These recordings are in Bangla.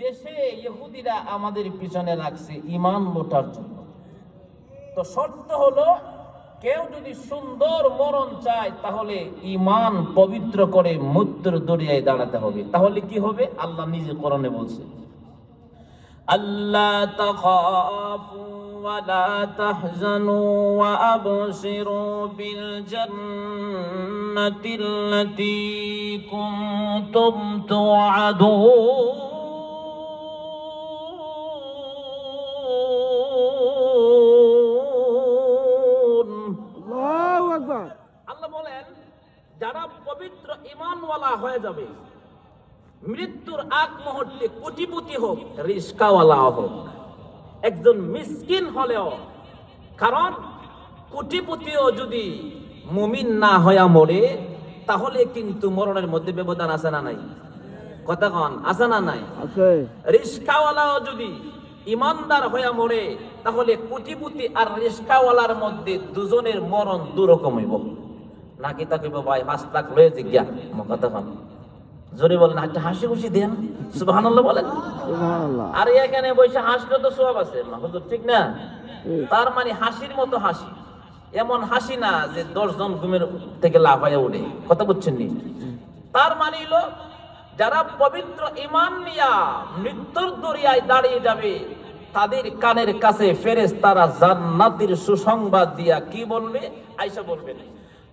দেশে ইহুদিরা আমাদের পিছনে রাখছে ইমান লোটার জন্য তো শর্ত হলো কেউ যদি সুন্দর মরণ চায় তাহলে ইমান পবিত্র করে মৃত্যুর দরিয়ায় দাঁড়াতে হবে তাহলে কি হবে আল্লাহ নিজে কোরআনে বলছে আল্লাহ তাখাফু ولا تحزنوا وأبشروا بالجنة التي كنتم توعدون ইমানওয়ালা হয়ে যাবে। মৃত্যুর আগ মুহূর্তে কোটিপতি হোক রিস্কাওয়ালা হোক। একজন মিসকিন হলেও কারণ কোটিপতিও যদি মুমিন না হইয়া মরে তাহলে কিন্তু মরণের মধ্যে ব্যবধান আছে না নাই? কথা কন আছে না নাই? রিস্কাওয়ালাও যদি ইমানদার হইয়া মরে তাহলে কোটিপতি আর রিস্কাওয়ালার মধ্যে দুজনের মরণ দুরকম হইব। নাকি তা কইব ভাই পাঁচ লাখ লয়ে জিজ্ঞা আমার কথা কন জোরে বলেন একটা হাসি খুশি দেন। সুবহানাল্লাহ বলেন। আর এখানে বসে হাসলে তো সব আছে। হুজুর ঠিক না? তার মানে হাসির মতো হাসি। এমন হাসি না যে দশজন ঘুমের থেকে লাফাইয়া উঠে। কথা বুঝছেন নি? তার মানে হলো যারা পবিত্র ইমান নিয়া মৃত্যুর দরিয়ায় দাঁড়িয়ে যাবে তাদের কানের কাছে ফেরেস তারা জান্নাতের সুসংবাদ দিয়া কি বলবে? আইসা বলবেন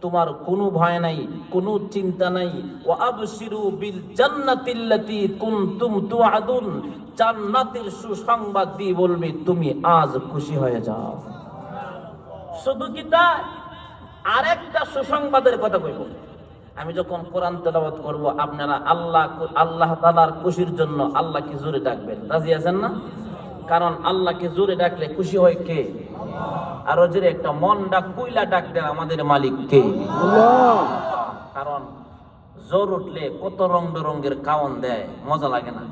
তোমার কোনো ভয় নাই চিন্তা নাই। বিল সুসংবাদ দিয়ে তুমি আজ খুশি হয়ে যাও। শুধু কি তাই? আরেকটা সুসংবাদের কথা কইব। আমি যখন কোরআন তেলাওয়াত করব, আপনারা আল্লাহ আল্লাহ তাআলার খুশির জন্য আল্লাহকে জোরে ডাকবেন। রাজি আছেন না? কারণ আল্লাহকে জোরে ডাকলে খুশি হয় কে? আর জোরে একটা মন ডাক কইলা ডাক দেয় আমাদের মালিক কে? কারণ জোর উঠলে কত রং বেরঙ্গের কাউন দেয়, মজা লাগে না।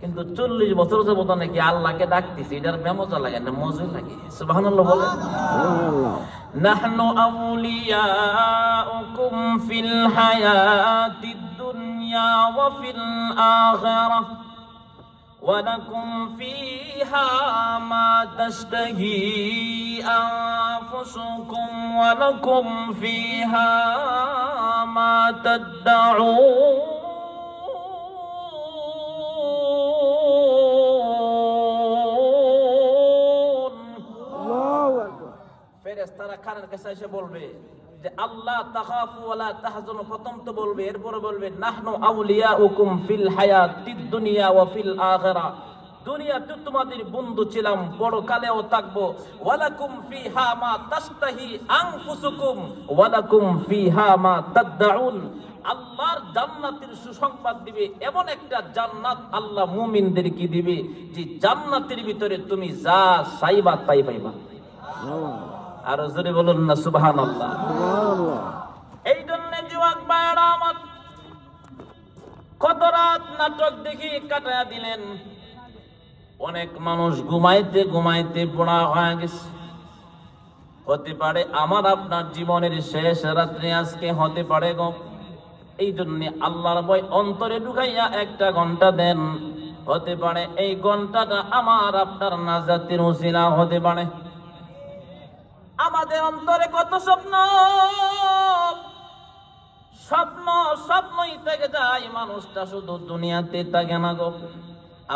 কিন্তু চল্লিশ বছর যাবত নাকি আল্লাহকে ডাকতেছি, এটার মজা লাগে না মজুর লাগে। সুবাহ বলে নাহনু আউলিয়াউকুম ফিল হায়াতিদ দুনিয়া ওয়া ফিল ولكم فيها ما تشتهي أنفسكم ولكم فيها ما تدعون আল্লাহু আকবার ফেরেশতারা কানের কাছে এসে বলবে যে আল্লাহ তাখাফু ওয়ালা তাহজানু প্রথম তো বলবে, এরপরে বলবে, নাহনু আউলিয়াউকুম ফিল হায়াতিদ দুনিয়া ওয়া ফিল আখিরা। দুনিয়াতে তোমাদের বন্ধু ছিলাম, বড় কালেও থাকব। ওয়ালাকুম ফিহা মা তাস্তাহি আনফুসুকুম, ওয়ালাকুম ফিহা মা তাদউন আল্লাহর জান্নাতের সুসংবাদ দিবে, এমন একটা জান্নাত আল্লাহ মুমিনদেরকে দিবে, যে জান্নাতের ভিতরে তুমি যা চাইবা তাই পাইবা। আরও জোরে বলুন না সুবহান আল্লাহ এই জন্য যুবক ভাইয়েরা আমার কত রাত নাটক দেখি কাটায়া দিলেন। অনেক মানুষ ঘুমাইতে ঘুমাইতে পোড়া হয়ে গেছে। হতে পারে আমার আপনার জীবনের শেষ রাত্রি আজকে হতে পারে গো। এই জন্য আল্লাহর বই অন্তরে ঢুকাইয়া একটা ঘণ্টা দেন। হতে পারে এই ঘন্টাটা আমার আপনার নাজাতের উসিলা হতে পারে। আমাদের অন্তরে কত স্বপ্ন? স্বপ্ন, স্বপ্নই থেকে যায় মানুষটা শুধু দুনিয়াতে থাকে না গো।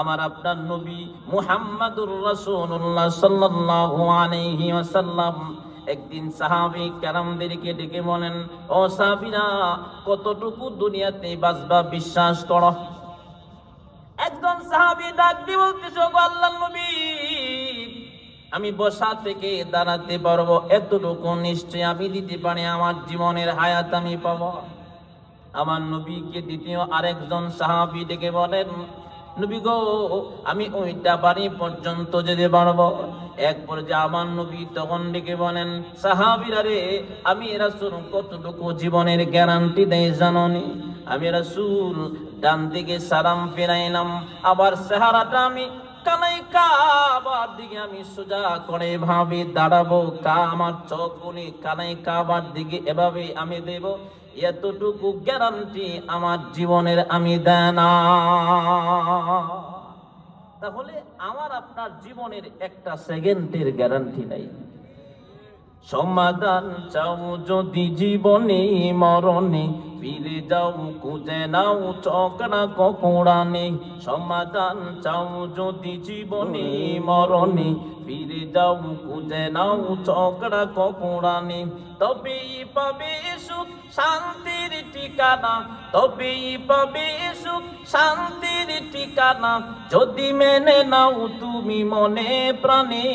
আমার আপনার নবী মুহাম্মাদুর রাসূলুল্লাহ সাল্লাল্লাহু আলাইহি ওয়াসাল্লাম একদিন সাহাবী কেরামদেরকে ডেকে বলেন, ও সাহাবীরা, কতটুকু দুনিয়াতে বাঁচবা বিশ্বাস করো? একজন সাহাবী ডাক দিয়ে বলতেছে গো আল্লাহর নবী আমি বসা থেকে দাঁড়াতে পারব, এতটুকু নিশ্চয় আমি দিতে পারি, আমার জীবনের হায়াত আমি পাব। আমার নবীকে দ্বিতীয় আরেকজন সাহাবি ডেকে বলেন, নবী গো, আমি ওইটা বাড়ি পর্যন্ত যেতে পারব। এক পর্যায়ে আমার নবী তখন ডেকে বলেন, সাহাবিরা রে, আমি রাসূল কতটুকু জীবনের গ্যারান্টি দেয় জাননি? আমি রাসূল ডান দিকে সালাম ফিরাইলাম, আবার চেহারাটা আমি কানাই কাবার দিকে আমি সোজা করে ভাবে দাঁড়াবো, কা আমার চোখগুলি কানাই কাবার দিকে এভাবে আমি দেব, এতটুকু গ্যারান্টি আমার জীবনের আমি দেনা তাহলে আমার আপনার জীবনের একটা সেকেন্ডের গ্যারান্টি নাই। সমাধান চাও যদি জীবনে মরণে, ফিরে যাও, খুঁজে নাও চকরা ককড়ানে সমাধান চাও যদি জীবনে মরণে, ফিরে যাও, খুঁজে নাও চকরা ককড়ানে তবেই পাবে সুখ শান্তির ঠিকানা তবেই পাবে সুখ, শান্তির ঠিকানা। যদি মেনে নাও তুমি মনে প্রাণে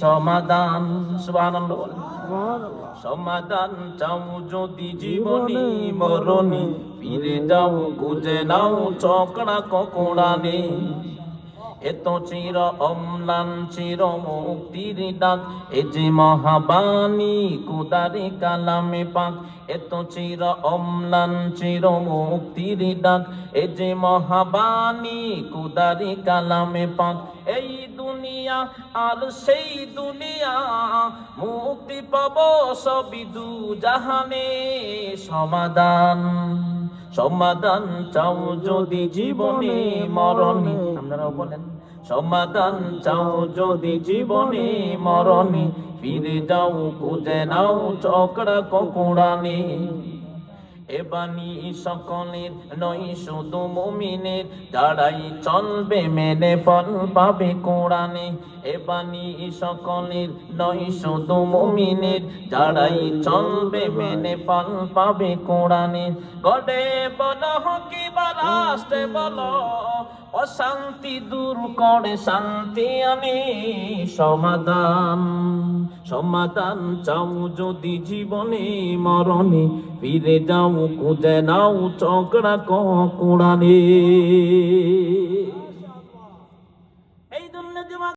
সমাধান। সুবহানাল্লাহ সমাধান চাও যদি জীবনী মরণী। ফিরে যাও, খুঁজে নাও চকড়া ককড়ানে। এত চির অম্লান, চির মুক্তির ডাক। এ যে মহাবাণী, কুদারে কালামে পাক। এত চির অম্লান, চির মুক্তির ডাক। এ যে মহাবাণী, কুদারে কালামে পাক। এই দুনিয়া আর সেই দুনিয়া, মুক্তি পাব সবই দু জাহানে সমাধান। সমাধান চাও যদি জীবনে মরণে। আপনারাও বলেন, সমাধান চাও যদি জীবনে মরণে। ফিরে যাও, খুঁজে নাও চকড়া ককুড়ানে। এবানি সকলের নই শুধু মুমিনের যারাই চলবে, মেনে ফল পাবে কোরআনে। এবানি সকলের নই শুধু মুমিনের যারাই চলবে, মেনে ফল পাবে কোরআনে। গডে বল কি বা রাষ্ট্রে বল অশান্তি দূর করে শান্তি আনে সমাধান। সমাধান চাও যদি জীবনে মরণে, ফিরে যাও, খুঁজে নাও চকড়া কুড়ানে